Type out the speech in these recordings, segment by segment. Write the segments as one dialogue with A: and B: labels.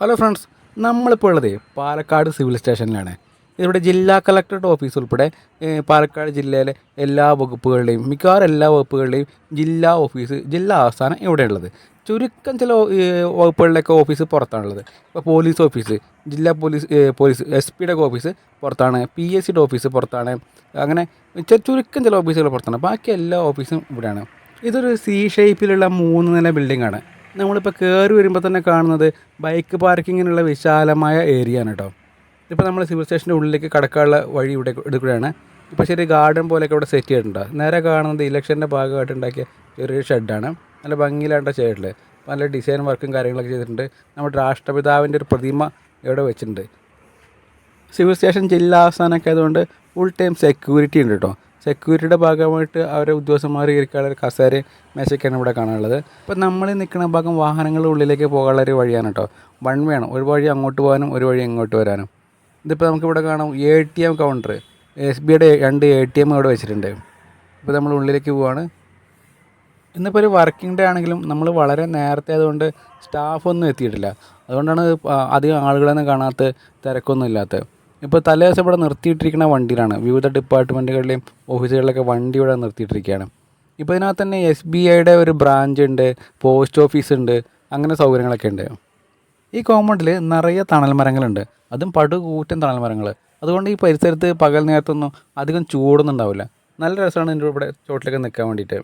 A: Hello friends നമ്മളിപ്പോൾ ഉള്ളത് Palakkad civil സ്റ്റേഷനിലാണ് ഇവിടെ ജില്ലാ കളക്ടറുടെ ഓഫീസ് ഉൾപ്പെടെ പാലക്കാട് ജില്ലയിലെ എല്ലാ വകുപ്പുകളുടെയും മിക്കവാറും എല്ലാ വകുപ്പുകളുടെയും ജില്ലാ ഓഫീസ് ജില്ലാ ആസ്ഥാനം ഇവിടെയുള്ളത്. ചുരുക്കം ചില വകുപ്പുകളിലൊക്കെ ഓഫീസ് പുറത്താണുള്ളത്. ഇപ്പോൾ പോലീസ് ഓഫീസ് ജില്ലാ പോലീസ് പോലീസ് എസ് പിയുടെ ഓഫീസ് പുറത്താണ് പി എസ് സിയുടെ ഓഫീസ് പുറത്താണ് അങ്ങനെ ചുരുക്കം ചില ഓഫീസുകൾ പുറത്താണ്. ബാക്കി എല്ലാ ഓഫീസും ഇവിടെയാണ്. ഇതൊരു സി ഷേപ്പിലുള്ള മൂന്ന് നില ബിൽഡിംഗ് ആണ്. നമ്മളിപ്പോൾ കയറി വരുമ്പോൾ തന്നെ കാണുന്നത് ബൈക്ക് പാർക്കിങ്ങിനുള്ള വിശാലമായ ഏരിയ ആണ് കേട്ടോ ഇപ്പോൾ നമ്മൾ സിവിൽ സ്റ്റേഷന്റെ ഉള്ളിലേക്ക് കടക്കാനുള്ള വഴി ഇവിടെ എടുക്കുകയാണ്. ഇപ്പോൾ ശരി ഗാർഡൻ പോലെയൊക്കെ ഇവിടെ സെറ്റ് ചെയ്തിട്ടുണ്ട്. നേരെ കാണുന്നത് ഇലക്ഷന്റെ ഭാഗമായിട്ട് ഉണ്ടാക്കിയ ചെറിയൊരു ഷെഡാണ് നല്ല ഭംഗിയിലാണ്ട ചെയ്തിട്ടുള്ളത് നല്ല ഡിസൈൻ വർക്കും കാര്യങ്ങളൊക്കെ ചെയ്തിട്ടുണ്ട്. നമ്മുടെ രാഷ്ട്രപിതാവിന്റെ ഒരു പ്രതിമ ഇവിടെ വെച്ചിട്ടുണ്ട്. സിവിൽ സ്റ്റേഷൻ ജില്ലാ ആസ്ഥാനമൊക്കെ ആയതുകൊണ്ട് ഫുൾ ടൈം സെക്യൂരിറ്റി ഉണ്ട് കേട്ടോ സെക്യൂരിറ്റിയുടെ ഭാഗമായിട്ട് അവരെ ഉദ്യോഗസ്ഥന്മാർ ഇരിക്കാനുള്ള കസേര മേശയൊക്കെയാണ് ഇവിടെ കാണാനുള്ളത്. ഇപ്പം നമ്മൾ നിൽക്കുന്ന ഭാഗം വാഹനങ്ങളുടെ ഉള്ളിലേക്ക് പോകാനുള്ള ഒരു വഴിയാണ് കേട്ടോ. വൺ വേണം. ഒരു വഴി അങ്ങോട്ട് പോകാനും ഒരു വഴി ഇങ്ങോട്ട് വരാനും. ഇതിപ്പോൾ നമുക്കിവിടെ കാണാം A T M counter S ബിയുടെ രണ്ട് എ ടി എം ഇവിടെ വെച്ചിട്ടുണ്ട്. ഇപ്പോൾ നമ്മൾ ഉള്ളിലേക്ക് പോവാണ്. ഇന്നിപ്പോൾ ഒരു വർക്കിംഗ് ഡേ ആണെങ്കിലും നമ്മൾ വളരെ നേരത്തെ ആയതുകൊണ്ട് സ്റ്റാഫൊന്നും എത്തിയിട്ടില്ല. അതുകൊണ്ടാണ് അധികം ആളുകളൊന്നും കാണാത്ത തിരക്കൊന്നും ഇല്ലാത്തത്. ഇപ്പോൾ തലേ ദിവസം ഇവിടെ നിർത്തിയിട്ടിരിക്കുന്ന വണ്ടിയിലാണ്. വിവിധ ഡിപ്പാർട്ട്മെന്റുകളിലെയും ഓഫീസുകളിലൊക്കെ വണ്ടി ഇവിടെ നിർത്തിയിട്ടിരിക്കുകയാണ്. ഇപ്പോൾ ഇതിനകത്ത് തന്നെ എസ് ബി ഐയുടെ ഒരു ബ്രാഞ്ച് ഉണ്ട് പോസ്റ്റ് ഓഫീസ് ഉണ്ട് അങ്ങനെ സൗകര്യങ്ങളൊക്കെ ഉണ്ട്. ഈ കോമ്പൗണ്ടിൽ നിറയെ തണൽ മരങ്ങളുണ്ട്. അതും പടുകൂറ്റൻ തണൽ മരങ്ങൾ അതുകൊണ്ട് ഈ പരിസരത്ത് പകൽ നേരത്തൊന്നും അധികം ചൂടൊന്നും ഉണ്ടാവില്ല. നല്ല രസമാണ് എന്റെ ഇവിടെ ചോട്ടിലൊക്കെ നിൽക്കാൻ വേണ്ടിയിട്ട്.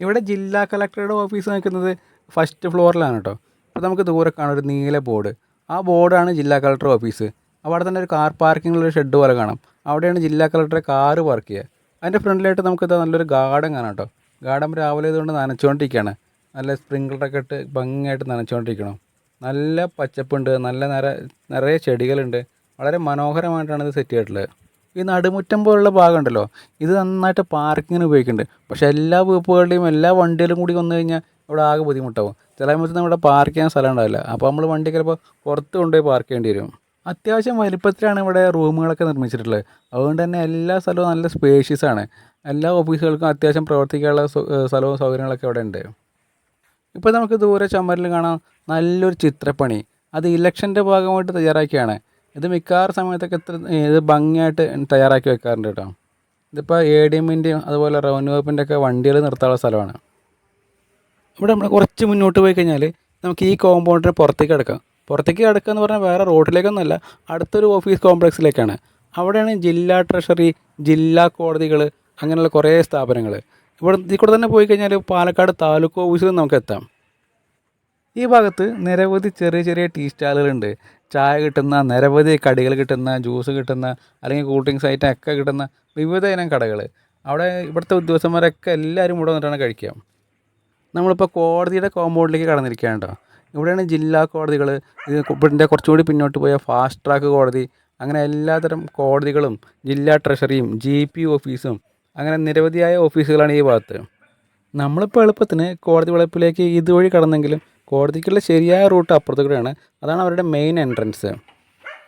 A: ഇവിടെ ജില്ലാ കളക്ടറുടെ ഓഫീസ് നിൽക്കുന്നത് ഫസ്റ്റ് ഫ്ലോറിലാണ് കേട്ടോ. അപ്പോൾ നമുക്ക് ദൂരെ കാണാം ഒരു നീല ബോർഡ്. ആ ബോർഡാണ് ജില്ലാ കളക്ടർ ഓഫീസ്. അവിടെ തന്നെ ഒരു കാർ പാർക്കിങ്ങിലൊരു ഷെഡ് പോലെ കാണാം. അവിടെയാണ് ജില്ലാ കളക്ടറെ കാറ് പാർക്ക് ചെയ്യുക. അതിന്റെ ഫ്രണ്ടിലായിട്ട് നമുക്ക് ഇതാ നല്ലൊരു ഗാർഡൻ കാണാം കേട്ടോ ഗാർഡൻ രാവിലെ ഇതുകൊണ്ട് നനച്ചുകൊണ്ടിരിക്കുകയാണ് നല്ല സ്പ്രിങ്കിളറൊക്കെ ഇട്ട് ഭംഗിയായിട്ട് നനച്ചുകൊണ്ടിരിക്കണം നല്ല പച്ചപ്പുണ്ട് നല്ല നിറ നിറയെ ചെടികളുണ്ട്. വളരെ മനോഹരമായിട്ടാണ് ഇത് സെറ്റ് ചെയ്തിട്ടുള്ളത്. ഈ നടുമുറ്റം പോലുള്ള ഭാഗം ഉണ്ടല്ലോ ഇത് നന്നായിട്ട് പാർക്കിങ്ങിന് ഉപയോഗിക്കുന്നുണ്ട്. പക്ഷേ എല്ലാ വീപ്പുകളുടെയും എല്ലാ വണ്ടികളും കൂടി വന്നു കഴിഞ്ഞാൽ ഇവിടെ ആകെ ബുദ്ധിമുട്ടാവും. ചില സമയത്ത് നമ്മുടെ പാർക്ക് ചെയ്യാൻ സ്ഥലം ഉണ്ടാവില്ല. അപ്പോൾ നമ്മൾ വണ്ടി ചിലപ്പോൾ പുറത്ത് കൊണ്ടുപോയി പാർക്ക് ചെയ്യേണ്ടി വരും. അത്യാവശ്യം വലിപ്പത്തിലാണ് ഇവിടെ റൂമുകളൊക്കെ നിർമ്മിച്ചിട്ടുള്ളത്. അതുകൊണ്ട് തന്നെ എല്ലാ സ്ഥലവും നല്ല സ്പേഷ്യസ് ആണ്. എല്ലാ ഓഫീസുകൾക്കും അത്യാവശ്യം പ്രവർത്തിക്കാനുള്ള സ്ഥലവും സൗകര്യങ്ങളൊക്കെ ഇവിടെ ഉണ്ട്. ഇപ്പോൾ നമുക്ക് ദൂരെ ചമ്മരിൽ കാണാം നല്ലൊരു ചിത്രപ്പണി. അത് ഇലക്ഷന്റെ ഭാഗമായിട്ട് തയ്യാറാക്കിയാണ്. ഇത് മിക്കവാറും സമയത്തൊക്കെ ഇത്ര ഇത് ഭംഗിയായിട്ട് തയ്യാറാക്കി വെക്കാറുണ്ട് കേട്ടോ. ഇതിപ്പോൾ എ ഡി എമ്മിന്റെയും അതുപോലെ റവന്യൂ വകുപ്പിന്റെ ഒക്കെ വണ്ടികൾ നിർത്താനുള്ള സ്ഥലമാണ്. ഇവിടെ നമ്മൾ കുറച്ച് മുന്നോട്ട് പോയി കഴിഞ്ഞാൽ നമുക്ക് ഈ കോമ്പൗണ്ടിന് പുറത്തേക്ക് കിടക്കാം പുറത്തേക്ക് കിടക്കുക എന്ന് പറഞ്ഞാൽ വേറെ റോഡിലേക്കൊന്നുമല്ല അടുത്തൊരു ഓഫീസ് കോംപ്ലക്സിലേക്കാണ് അവിടെയാണ് ജില്ലാ ട്രഷറി ജില്ലാ കോടതികൾ അങ്ങനെയുള്ള കുറേ സ്ഥാപനങ്ങൾ ഇവിടെ ഇതിൽ കൂടെ തന്നെ പോയി കഴിഞ്ഞാൽ പാലക്കാട് താലൂക്ക് ഓഫീസിൽ നമുക്ക് എത്താം. ഈ ഭാഗത്ത് നിരവധി ചെറിയ ചെറിയ ടീ സ്റ്റാളുകളുണ്ട് ചായ കിട്ടുന്ന നിരവധി കടികൾ കിട്ടുന്ന ജ്യൂസ് കിട്ടുന്ന അല്ലെങ്കിൽ കൂൾ ഡ്രിങ്ക്സ് ഐറ്റം ഒക്കെ കിട്ടുന്ന വിവിധ ഇനം കടകൾ അവിടെ ഇവിടുത്തെ ഉദ്യോഗസ്ഥന്മാരൊക്കെ എല്ലാവരും ഇവിടെ വന്നിട്ടാണ് കഴിക്കുക. നമ്മളിപ്പോൾ കോടതിയുടെ കോമ്പൗണ്ടിലേക്ക് കടന്നിരിക്കുകയാണ് കേട്ടോ ഇവിടെയാണ് ജില്ലാ കോടതികൾ ഇതിന്റെ കുറച്ചുകൂടി പിന്നോട്ട് പോയ ഫാസ്റ്റ് ട്രാക്ക് കോടതി. അങ്ങനെ എല്ലാതരം കോടതികളും ജില്ലാ ട്രഷറിയും ജി പി ഓഫീസും അങ്ങനെ നിരവധിയായ ഓഫീസുകളാണ് ഈ ഭാഗത്ത്. നമ്മളിപ്പോൾ എളുപ്പത്തിന് കോടതി വളപ്പിലേക്ക് ഇതുവഴി കടന്നെങ്കിലും കോടതിക്കുള്ള ശരിയായ റൂട്ട് അപ്പുറത്തു കൂടെയാണ്. അതാണ് അവരുടെ മെയിൻ എൻട്രൻസ്